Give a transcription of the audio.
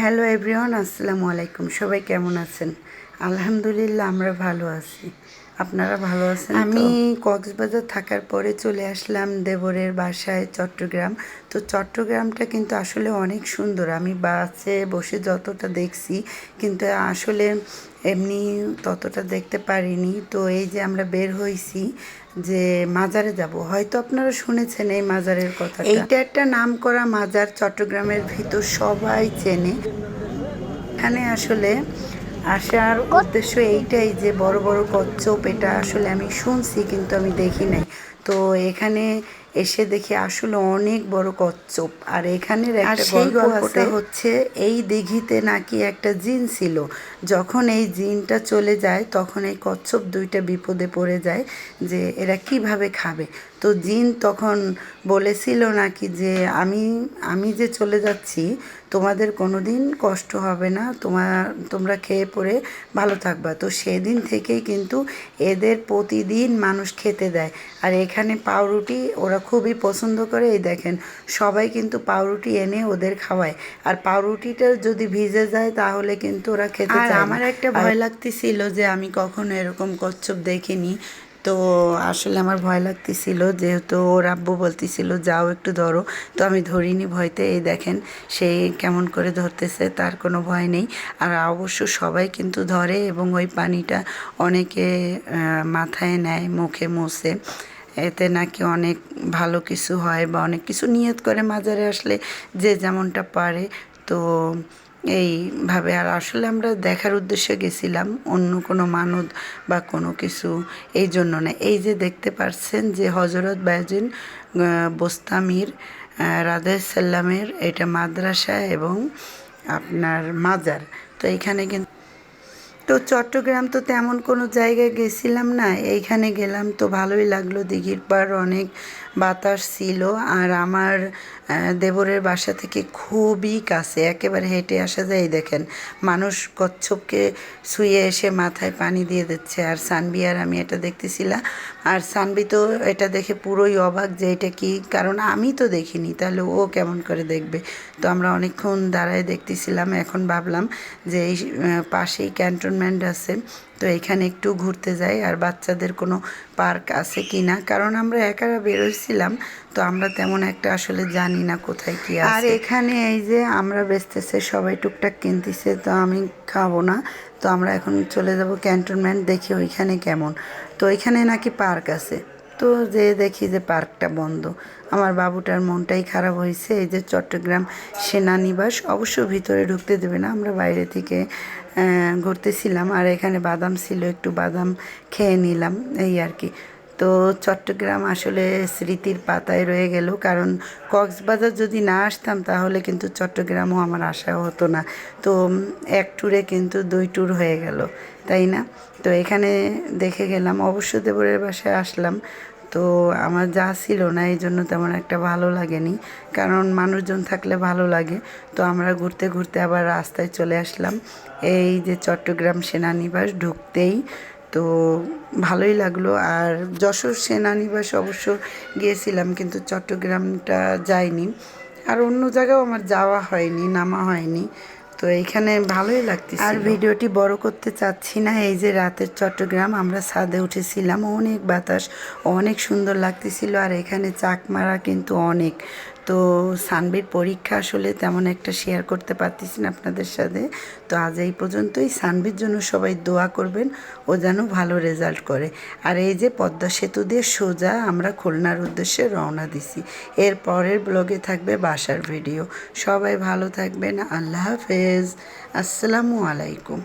Hello everyone আসসালামু আলাইকুম সবাই কেমন আছেন? আলহামদুলিল্লাহ আমরা ভালো আছি। আপনারা ভালো আছেন আমি কক্সবাজার থাকার পরে চলে আসলাম দেবরের বাসায় চট্টগ্রাম। তো চট্টগ্রামটা কিন্তু আসলে অনেক সুন্দর। আমি বাসে বসে যতটা দেখছি কিন্তু আসলে এমনি ততটা দেখতে পারিনি। তো এই যে আমরা বের হয়েছি যে মাজারে যাব। হয়তো আপনারা শুনেছেন এই মাজারের কথা এইটা একটা নাম করা মাজার চট্টগ্রামের ভিতর সবাই চেনে। এখানে আসলে আসার উদ্দেশ্য এইটাই যে বড় বড় কচ্ছপ, এটা আসলে আমি শুনছি কিন্তু আমি দেখি নাই। তো এখানে এসে দেখি আসলে অনেক বড় কচ্ছপ। আর এখানের একটা গল্পটা হচ্ছে এই দিঘিতে নাকি একটা জিন ছিল। যখন এই জিনটা চলে যায় তখন এই কচ্ছপ দুইটা বিপদে পড়ে যায় যে এরা কীভাবে খাবে। তো জিন তখন বলেছিল নাকি যে আমি আমি যে চলে যাচ্ছি তোমাদের কোনো দিন কষ্ট হবে না তোমার তোমরা খেয়ে পরে ভালো থাকবা। তো সেদিন থেকেই কিন্তু এদের প্রতিদিন মানুষ খেতে দেয়। আর এখানে পাউরুটি ওরা খুবই পছন্দ করে এই দেখেন সবাই কিন্তু পাউরুটি এনে ওদের খাওয়ায়। আর পাউরুটিটা যদি ভিজে যায় তাহলে কিন্তু ওরা খেতে চায় আমার একটা ভয় লাগতেছিল যে আমি কখনো এরকম কচ্ছপ দেখিনি। তো আসলে আমার ভয় লাগতেছিল যেহেতু ওর আব্বু বলতেছিল যাও একটু ধরো। তো আমি ধরিনি ভয়তে এই দেখেন সে কেমন করে ধরতেছে তার কোনো ভয় নেই। আর অবশ্য সবাই কিন্তু ধরে এবং ওই পানিটা অনেকে মাথায় নেয় মুখে মোছে। এতে নাকি অনেক ভালো কিছু হয় বা অনেক কিছু নিয়ত করে মাজারে আসলে যে যেমনটা পারে। তো এইভাবে আর আসলে আমরা দেখার উদ্দেশ্যে গেছিলাম, অন্য কোনো মানদ বা কোনো কিছু এই জন্য না। এই যে দেখতে পাচ্ছেন যে হজরত বায়জিন বোস্তামির রাধে সাল্লামের এটা মাদ্রাসা এবং আপনার মাজার। তো এখানে কিন্তু তো চট্টগ্রাম তো তেমন কোনো জায়গায় গেছিলাম না, এইখানে গেলাম তো ভালোই লাগল দিঘির পার অনেক। বাতাস ছিল আর আমার দেবরের বাসা থেকে খুবই কাছে, একেবারে হেঁটে আসা যায়। দেখেন, মানুষ কচ্ছপকে শুয়ে এসে মাথায় পানি দিয়ে দিচ্ছে। আর সানবি আর আমি এটা দেখতেছিলাম। আর সানবি তো এটা দেখে পুরোই অবাক যে এটা কি? কারণ আমি তো দেখিনি, তাহলে ও কেমন করে দেখবে? তো আমরা অনেকক্ষণ দাঁড়ায় দেখতেছিলাম, এখন ভাবলাম যে এই পাশেই ক্যান্টনমেন্ট আছে, তো এখানে একটু ঘুরতে যাই। আর বাচ্চাদের কোনো পার্ক আছে কি না কারণ আমরা একারা বেরোইছিলাম তো আমরা তেমন একটা আসলে জানি না কোথায় কি আর এখানে এই যে আমরা বেচতেছে, সবাই টুকটাক কিনতেছে, তো আমি খাব না। তো আমরা এখন চলে যাব ক্যান্টনমেন্ট, দেখি ওইখানে কেমন। তো ওইখানে নাকি পার্ক আছে। তো যে দেখি যে পার্কটা বন্ধ। আমার বাবুটার মনটাই খারাপ হয়েছে, এই যে চট্টগ্রাম সেনানিবাস, অবশ্য ভিতরে ঢুকতে দেবে না, আমরা বাইরে থেকে ঘুরতেছিলাম। আর এখানে বাদাম ছিল, একটু বাদাম খেয়ে নিলাম, এই আর কি। তো চট্টগ্রাম আসলে স্মৃতির পাতায় রয়ে গেল। কারণ কক্সবাজার যদি না আসতাম, তাহলে কিন্তু চট্টগ্রামও আমার আসা হতো না। তো এক ট্যুরে কিন্তু দুই ট্যুর হয়ে গেল, তাই না? তো এখানে দেখে গেলাম, অবশ্য দেবরের বাসায় আসলাম। তো আমার যা ছিল না, এই জন্য তেমন একটা ভালো লাগেনি। কারণ মানুষজন থাকলে ভালো লাগে। তো আমরা ঘুরতে ঘুরতে আবার রাস্তায় চলে আসলাম। এই যে চট্টগ্রাম সেনানিবাস ঢুকতেই তো ভালোই লাগল। আর যশোর সেনানিবাস অবশ্য গিয়েছিলাম কিন্তু চট্টগ্রামটা যাইনি। আর অন্য জায়গাও আমার যাওয়া হয়নি, নামা হয়নি। তো এইখানে ভালোই লাগতেছে আর ভিডিওটি বড় করতে চাচ্ছি না, এই যে রাতের চট্টগ্রাম, আমরা ছাদে উঠেছিলাম, অনেক বাতাস, অনেক সুন্দর লাগতেছিল। আর এখানে চাকমারা কিন্তু অনেক। তো সানবির পরীক্ষা আসলে তেমন একটা শেয়ার করতে পারতেছি না আপনাদের সাথে। তো আজ এই পর্যন্তই। সানবির জন্য সবাই দোয়া করবেন, ও যেন ভালো রেজাল্ট করে। আর এই যে পদ্মা সেতু দিয়ে সোজা আমরা খুলনার উদ্দেশ্যে রওনা দিছি। এর পরের ব্লগে থাকবে বাসার ভিডিও সবাই ভালো থাকবেন। আল্লাহ হাফেজ। আসসালামু আলাইকুম।